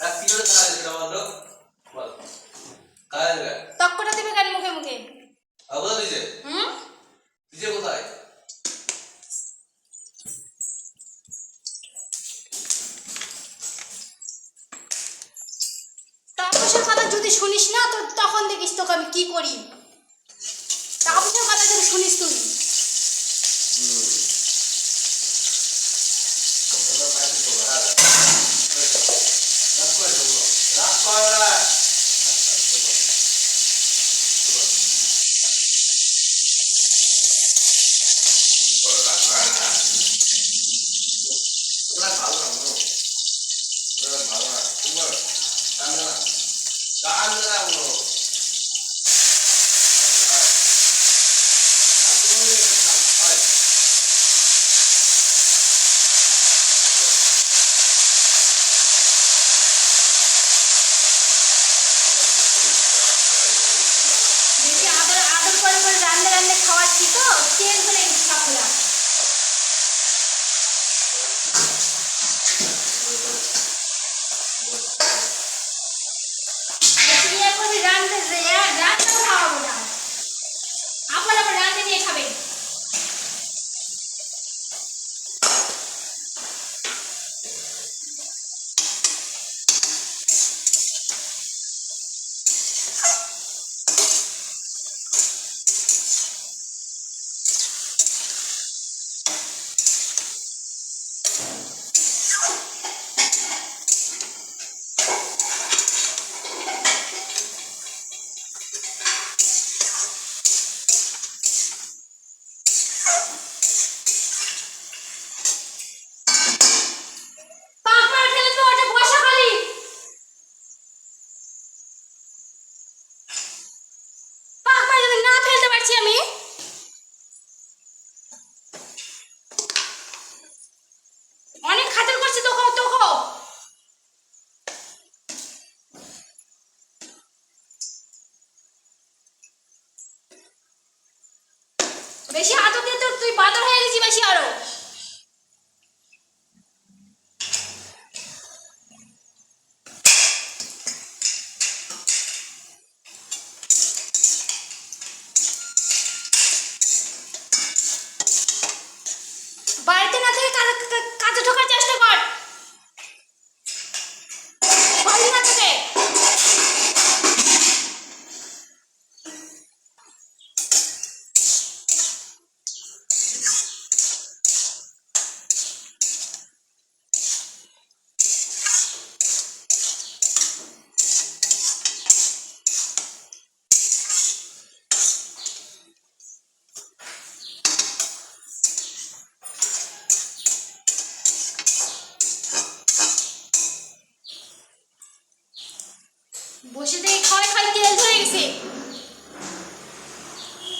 আর কি করে জানা সেটা বলো। বল কাজ তক্কটা দেবে কেন মুখে মুখে? আবার দিছে হুম? দিছে কোথায়? টাকা কথা যদি শুনিস না তো তখন দেখিস তোকে আমি কি করি। টাকা পয়সার কথা যদি শুনিস তুই তোমরা কাজ করো হ্যাঁ রাগ করে দেবো রাগ করে না ওরা ভালো না মনো ওরা ভালো না তোমার কান্দে না কান্দে না মনো বেশি আদর আদর করে করে রান্না রান্না খাওয়াচ্ছি তো তেল ধরে গেছে সবগুলা বেশি ইয়ে করবি রান্না রান্না খাওয়াবো না আবার বেশি আদর দিয়ে তোর তুই বাদর হয়ে গেছি বেশি আরও। বাড়িতে না থেকে কাজে ঢোকার চেষ্টা বসে থেকে খাওয়াই খাই তেল ধরে গেছে।